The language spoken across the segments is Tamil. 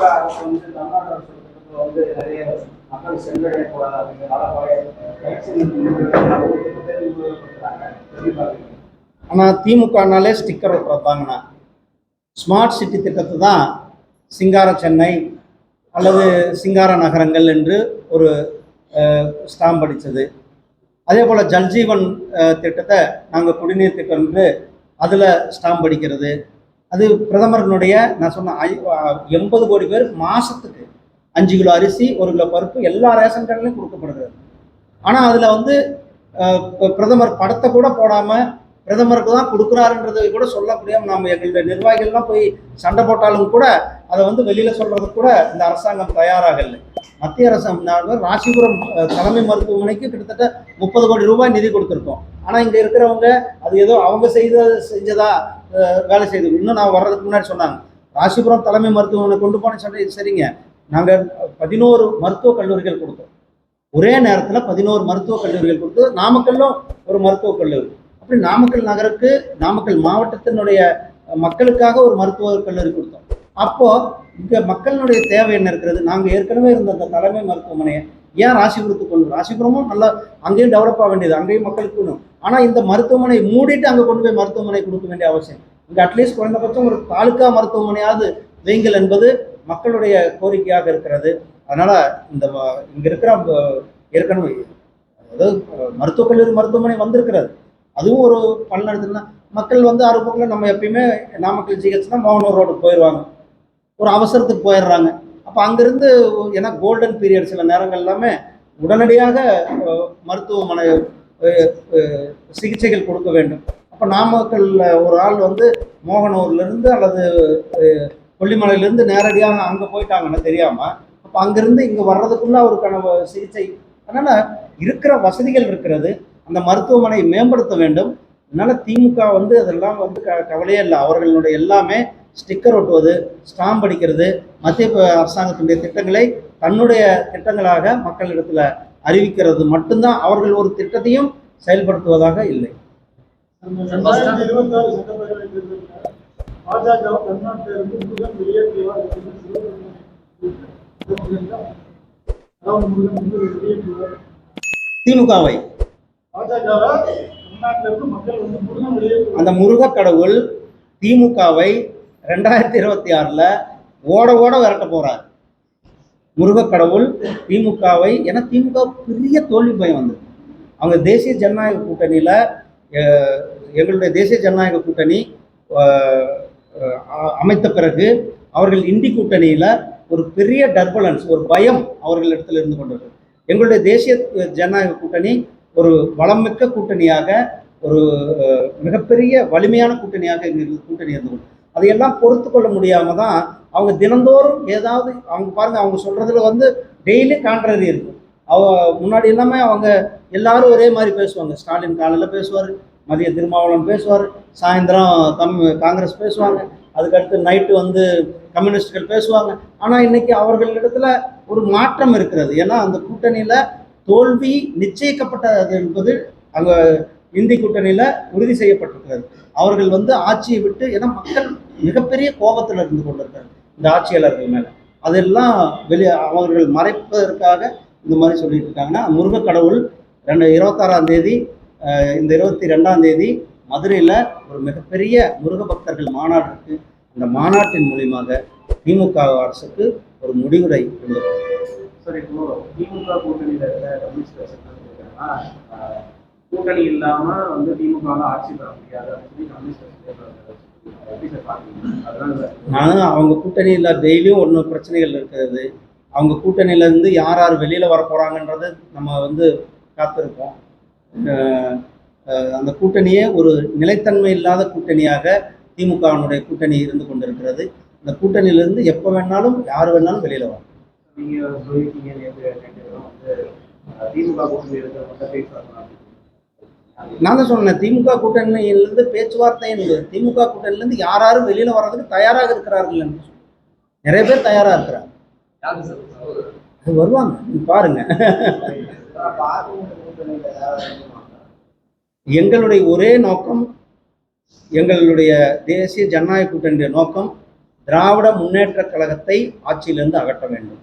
திமுக அரசு வந்து தமிழ்நாடு அரசு வந்து நிறைய மக்கள் ஆனால் திமுகனாலே ஸ்டிக்கர் ஒட்டுறதாங்கண்ணா ஸ்மார்ட் சிட்டி திட்டத்தை தான் சிங்கார சென்னை அல்லது சிங்கார நகரங்கள் என்று ஒரு ஸ்டாம்ப் அடித்தது. அதே போல் ஜல்ஜீவன் திட்டத்தை நாங்கள் குடிநீர் திட்டம் என்று அதில் ஸ்டாம்ப் அடிக்கிறது. அது பிரதமர்களுடைய நான் சொன்ன ஐ- எண்பது கோடி பேர் மாதத்துக்கு அஞ்சு கிலோ அரிசி ஒரு கிலோ பருப்பு எல்லா ரேஷன் கடையிலையும் கொடுக்கப்படுகிறது ஆனால் அதில் வந்து பிரதமர் படத்தை கூட போடாமல் பிரதமருக்கு தான் கொடுக்குறாருன்றதை கூட சொல்லக்கூடிய நம்ம நாம் எங்களுடைய நிர்வாகிகள்லாம் போய் சண்டை போட்டாலும் கூட அதை வந்து வெளியில் சொல்கிறதுக்கு கூட இந்த அரசாங்கம் தயாராகலை மத்திய அரசு ராசிபுரம் தலைமை மருத்துவமனைக்கு கிட்டத்தட்ட முப்பது கோடி ரூபாய் நிதி கொடுத்துருக்கோம். ஆனால் இங்கே இருக்கிறவங்க அது ஏதோ அவங்க செய்த செஞ்சதா வேலை செய்து இன்னும் நான் வர்றதுக்கு முன்னாடி சொன்னாங்க. ராசிபுரம் தலைமை மருத்துவமனை கொண்டு போனேன்னு சொல்லி சரிங்க. நாங்கள் பதினோரு மருத்துவக் கல்லூரிகள் கொடுத்தோம். ஒரே நேரத்தில் பதினோரு மருத்துவக் கல்லூரிகள் கொடுத்து நாமக்கல்லும் ஒரு மருத்துவக் கல்லூரி. அப்படி நாமக்கல் நகருக்கு நாமக்கல் மாவட்டத்தினுடைய மக்களுக்காக ஒரு மருத்துவக் கல்லூரி கொடுத்தோம். அப்போது இங்கே மக்களினுடைய தேவை என்ன இருக்கிறது? நாங்கள் ஏற்கனவே இருந்த அந்த தலைமை மருத்துவமனையை ஏன் ராசிபுரத்துக்கு கொண்டு ராசிபுரமும் நல்லா அங்கேயும் டெவலப் ஆக வேண்டியது. அங்கேயும் மக்களுக்கு வேணும். ஆனால் இந்த மருத்துவமனை மூடிட்டு அங்கே கொண்டு போய் மருத்துவமனை கொடுக்க வேண்டிய அவசியம் இங்கே அட்லீஸ்ட் குறைந்தபட்சம் ஒரு தாலுக்கா மருத்துவமனையாவது வைங்கள் என்பது மக்களுடைய கோரிக்கையாக இருக்கிறது. அதனால் இந்த இங்கே இருக்கிற ஏற்கனவே அதாவது மருத்துவக் கல்லூரி மருத்துவமனை வந்திருக்கிறது. அதுவும் ஒரு பல்நடத்துல மக்கள் வந்து அறுபக்கில் நம்ம எப்பயுமே நாமக்கல் ஜிஹெச்னா மோகனூர் ரோடுக்கு போயிடுவாங்க ஒரு அவசரத்துக்கு போயிடுறாங்க. அப்போ அங்கேருந்து ஏன்னா கோல்டன் பீரியட் சில நேரங்கள் எல்லாமே உடனடியாக மருத்துவமனை சிகிச்சைகள் கொடுக்க வேண்டும். இப்போ நாமக்கல்ல ஒரு ஆள் வந்து மோகனூர்லேருந்து அல்லது கொல்லிமலையிலேருந்து நேரடியாக அங்கே போயிட்டாங்கன்னு தெரியாமல் அப்போ அங்கேருந்து இங்கே வர்றதுக்குள்ள அவருக்கான சிகிச்சை. அதனால் இருக்கிற வசதிகள் இருக்கிறது. அந்த மருத்துவமனை மேம்படுத்த வேண்டும். அதனால் திமுக வந்து அதெல்லாம் வந்து க கவலையே இல்லை. அவர்களுடைய எல்லாமே ஸ்டிக்கர் ஒட்டுவது ஸ்டாம்ப் அடிக்கிறது மத்திய ப- அரசாங்கத்தினுடைய திட்டங்களை தன்னுடைய திட்டங்களாக மக்களிடத்தில் அறிவிக்கிறது மட்டும்தான். அவர்கள் ஒரு திட்டத்தையும் செயல்படுத்துவதாக இல்லை. ரெண்டாயிரத்தி இருபத்தி ஆறு சட்டப்பேரவை தேர்தலில் பாஜக தமிழ்நாட்டில் இருந்து முருகன் வெளியேற்றுவார் என்று சிவகங்கை அதாவது முருகன் வந்து வெளியேற்றுவார் திமுகவை. பாஜகவை தமிழ்நாட்டில் இருந்து மக்கள் வந்து முருகன் வெளியேற்றுவார் அந்த முருகக் கடவுள் திமுகவை ரெண்டாயிரத்தி இருபத்தி ஆறில் ஓட ஓட விரட்ட போறார். முருகக் கடவுள் திமுகவை ஏன்னா திமுக பெரிய தோல்வி பயம் வந்தது அவங்க தேசிய ஜனநாயக கூட்டணியில் எங்களுடைய தேசிய ஜனநாயக கூட்டணி அமைத்த பிறகு அவர்கள் இந்தி கூட்டணியில் ஒரு பெரிய டர்பலன்ஸ் ஒரு பயம் அவர்களிடத்தில் இருந்து கொண்டது. எங்களுடைய தேசிய ஜனநாயக கூட்டணி ஒரு வளமிக்க கூட்டணியாக ஒரு மிகப்பெரிய வலிமையான கூட்டணியாக எங்களுக்கு கூட்டணி இருந்து கொண்டு அதையெல்லாம் பொறுத்து கொள்ள முடியாமல் தான் அவங்க தினந்தோறும் ஏதாவது அவங்க பாருங்கள் அவங்க சொல்கிறதுல வந்து டெய்லி கான்ட்ரரி இருக்கும் அவ முன்னாடி எல்லாமே அவங்க எல்லாரும் ஒரே மாதிரி பேசுவாங்க. ஸ்டாலின் காலையில் பேசுவார் மதிய திருமாவளவன் பேசுவார் சாயந்தரம் கம் காங்கிரஸ் பேசுவாங்க. அதுக்கடுத்து நைட்டு வந்து கம்யூனிஸ்டுகள் பேசுவாங்க. ஆனால் இன்னைக்கு அவர்களிடத்துல ஒரு மாற்றம் இருக்கிறது. ஏன்னா அந்த கூட்டணியில் தோல்வி நிச்சயிக்கப்பட்டது என்பது அங்கே இந்தி கூட்டணியில் உறுதி செய்யப்பட்டிருக்கிறது. அவர்கள் வந்து ஆட்சியை விட்டு ஏன்னா மக்கள் மிகப்பெரிய கோபத்தில் இருந்து கொண்டிருக்காங்க இந்த ஆட்சியாளர்கள் மேலே. அதெல்லாம் வெளியே அவர்கள் மறைப்பதற்காக இந்த மாதிரி சொல்லிட்டு இருக்காங்கன்னா முருகக் கடவுள் ரெண்டு இருபத்தாறாம் தேதி இந்த இருபத்தி ரெண்டாம் தேதி மதுரையில் ஒரு மிகப்பெரிய முருக பக்தர்கள் மாநாடு இருக்கு அந்த மாநாட்டின் மூலியமாக திமுக அரசுக்கு ஒரு முடிவுரை கொண்டு சார் இப்போ திமுக கூட்டணியில கூட்டணி இல்லாம வந்து திமுக ஆட்சி பெற முடியாது இல்ல. நான் அவங்க கூட்டணியில் டெய்லியும் ஒன்று பிரச்சனைகள் இருக்கிறது. அவங்க கூட்டணியிலேருந்து யார் யார் வெளியில் வர போகிறாங்கன்றது நம்ம வந்து அஹ் அந்த கூட்டணியே ஒரு நிலைத்தன்மை இல்லாத கூட்டணியாக திமுகவினுடைய கூட்டணி இருந்து கொண்டிருக்கிறது. இந்த கூட்டணியிலிருந்து எப்போ வேணாலும் யார் வேணாலும் வெளியில் ஆஹ், திமுக கூட்டணி நான் தான் சொன்னேன் திமுக கூட்டணியிலிருந்து பேச்சுவார்த்தை என்பது திமுக கூட்டணியிலிருந்து யார் யாரும் வெளியில் வர்றதுக்கு தயாராக இருக்கிறார்கள் என்று. நிறைய பேர் தயாராக இருக்கிறாங்க. அது வருவாங்க பாருங்க. எங்களுடைய ஒரே நோக்கம் எங்களுடைய தேசிய ஜனநாயக கூட்டணியுடைய நோக்கம் திராவிட முன்னேற்ற கழகத்தை ஆட்சியிலிருந்து அகற்ற வேண்டும்.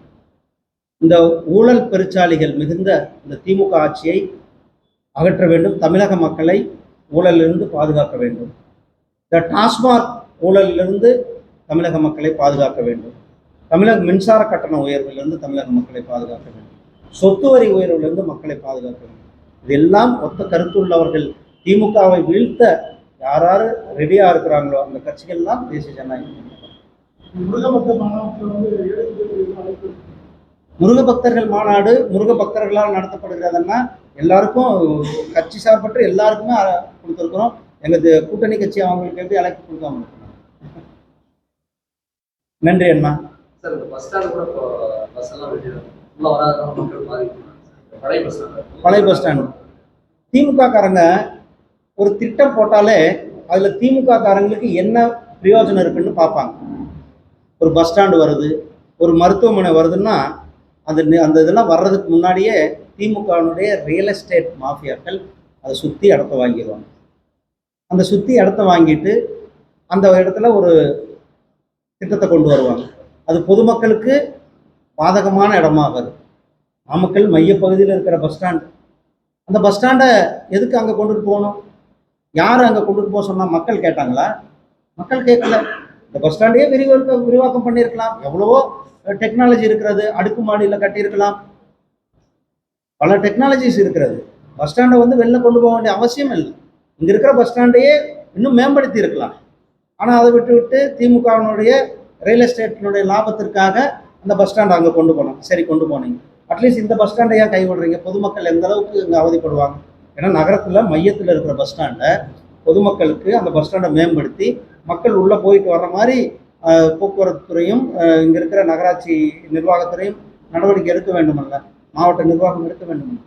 இந்த ஊழல் பெருச்சாளிகள் மிகுந்த இந்த திமுக ஆட்சியை அகற்ற வேண்டும். தமிழக மக்களை ஊழலிலிருந்து பாதுகாக்க வேண்டும். இந்த டாஸ்மாக் ஊழலிலிருந்து தமிழக மக்களை பாதுகாக்க வேண்டும். தமிழக மின்சார கட்டண உயர்விலிருந்து தமிழக மக்களை பாதுகாக்க வேண்டும். சொத்து வரி உயர்விலிருந்து மக்களை பாதுகாக்க வேண்டும் இதெல்லாம் ஒத்த கருத்துள்ளவர்கள் திமுகவை வீழ்த்த யாராரு ரெடியாக இருக்கிறாங்களோ அந்த கட்சிகள்லாம் தேசிய ஜனநாயக முருகபக்தர்கள் பக்தர்கள் மாநாடு முருக பக்தர்களால் நடத்தப்படுகிறதுன்னா? எல்லாருக்கும் கட்சி சார்பற்று எல்லாருக்குமே கொடுத்துருக்குறோம். எங்கள் கூட்டணி கட்சி அவங்களுக்கு எப்படி அழைப்பு கொடுக்காம நன்றி அண்ணா. சார் பஸ் ஸ்டாண்ட் கூட பஸ் எல்லாம் பழைய பஸ் ஸ்டாண்ட் ஸ்டாண்டு திமுக காரங்க ஒரு திட்டம் போட்டாலே அதில் திமுக காரங்களுக்கு என்ன பிரயோஜனம் இருக்குன்னு பார்ப்பாங்க. ஒரு பஸ் ஸ்டாண்டு வருது ஒரு மருத்துவமனை வருதுன்னா அந்த அந்த இதெல்லாம் வர்றதுக்கு முன்னாடியே திமுகவினுடைய ரியல் எஸ்டேட் மாஃபியாக்கள் அதை சுற்றி இடத்த வாங்கிடுவாங்க. அந்த சுற்றி இடத்த வாங்கிட்டு அந்த இடத்துல ஒரு திட்டத்தை கொண்டு வருவாங்க. அது பொதுமக்களுக்கு பாதகமான இடமாகாது நாமக்கல் மையப்பகுதியில் இருக்கிற பஸ் ஸ்டாண்ட் அந்த பஸ் ஸ்டாண்டை எதுக்கு அங்கே கொண்டுட்டு போகணும்? யார் அங்கே கொண்டுட்டு போக சொன்னால் மக்கள் கேட்டாங்களா? மக்கள் கேட்கல. இந்த பஸ் ஸ்டாண்டையே விரிவாக்க விரிவாக்கம் பண்ணியிருக்கலாம். எவ்வளவோ டெக்னாலஜி இருக்கிறது. அடுக்கு மாடியில் கட்டியிருக்கலாம். பல டெக்னாலஜிஸ் இருக்கிறது. பஸ் ஸ்டாண்டை வந்து வெளில கொண்டு போக வேண்டிய அவசியம் இல்லை. இங்கே இருக்கிற பஸ் ஸ்டாண்டையே இன்னும் மேம்படுத்தி இருக்கலாம் ஆனால் அதை விட்டு விட்டு திமுகவினுடைய ரியல் எஸ்டேட்டினுடைய லாபத்திற்காக அந்த பஸ் ஸ்டாண்ட் அங்கே கொண்டு போனோம். சரி கொண்டு போனீங்க. அட்லீஸ்ட் இந்த பஸ் ஸ்டாண்டை ஏன் கைவிடுறீங்க? பொதுமக்கள் எந்த அளவுக்கு இங்கே அவதிப்படுவாங்க? ஏன்னா நகரத்தில் மையத்தில் இருக்கிற பஸ் ஸ்டாண்டை பொதுமக்களுக்கு அந்த பஸ் ஸ்டாண்டை மேம்படுத்தி மக்கள் உள்ளே போயிட்டு வர்ற மாதிரி போக்குவரத்து துறையும் இங்கே இருக்கிற நகராட்சி நிர்வாகத்துறையும் நடவடிக்கை எடுக்க வேண்டுமல்ல. மாவட்ட நிர்வாகம் எடுக்க வேண்டும்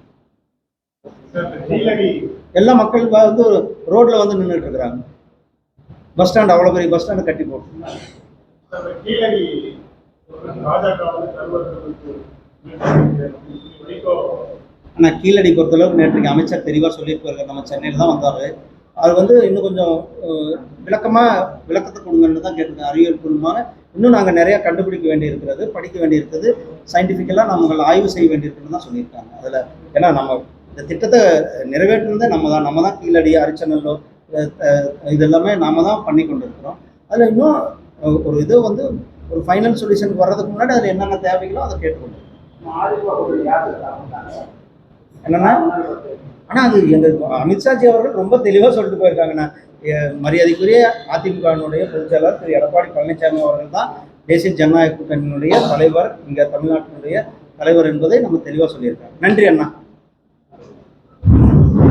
எல்லா மக்கள் வந்து ரோட்ல வந்து நின்றுட்டு இருக்கிறாங்க. பஸ் ஸ்டாண்ட் அவ்வளோ பெரிய பஸ் ஸ்டாண்டு கட்டி போட்டு. ஆனால் கீழடி பொறுத்தளவுக்கு நேற்றுக்கு அமைச்சர் தெளிவாக சொல்லியிருப்பாரு நம்ம சென்னையில் தான் வந்தார். அது வந்து இன்னும் கொஞ்சம் விளக்கமாக விளக்கத்தை கொடுங்கன்னு தான் கேட்டிருக்கேன் அறிவியல் பூர்வமாக இன்னும் நாங்கள் நிறையா கண்டுபிடிக்க வேண்டியிருக்கிறது படிக்க வேண்டியிருக்கிறது. சயின்டிஃபிக்கலாக நம்ம ஆய்வு செய்ய வேண்டியிருக்குன்னு தான் சொல்லியிருக்காங்க. அதில் ஏன்னா நம்ம இந்த திட்டத்தை நிறைவேற்றினதே நம்ம தான். நம்ம தான் கீழடி அரிச்சனல்லோ இதெல்லாமே இது எல்லாமே நாம தான் பண்ணி கொண்டு இருக்கிறோம் அதில் இன்னும் ஒரு இது வந்து ஒரு ஃபைனல் சொல்யூஷனுக்கு வர்றதுக்கு முன்னாடி அதில் என்னென்ன தேவைகளோ அதை கேட்டுக்கணும் அதிமுக என்னன்னா ஆனால் அது எங்கள் அமித்ஷாஜி அவர்கள் ரொம்ப தெளிவாக சொல்லிட்டு போயிருக்காங்கண்ணா மரியாதைக்குரிய அதிமுகவினுடைய பொதுச்செயலாளர் திரு எடப்பாடி பழனிசாமி அவர்கள் தான் தேசிய ஜனநாயக கூட்டணியினுடைய தலைவர் இங்கே தமிழ்நாட்டினுடைய தலைவர் என்பதை நம்ம தெளிவாக சொல்லியிருக்காங்க. நன்றி அண்ணா.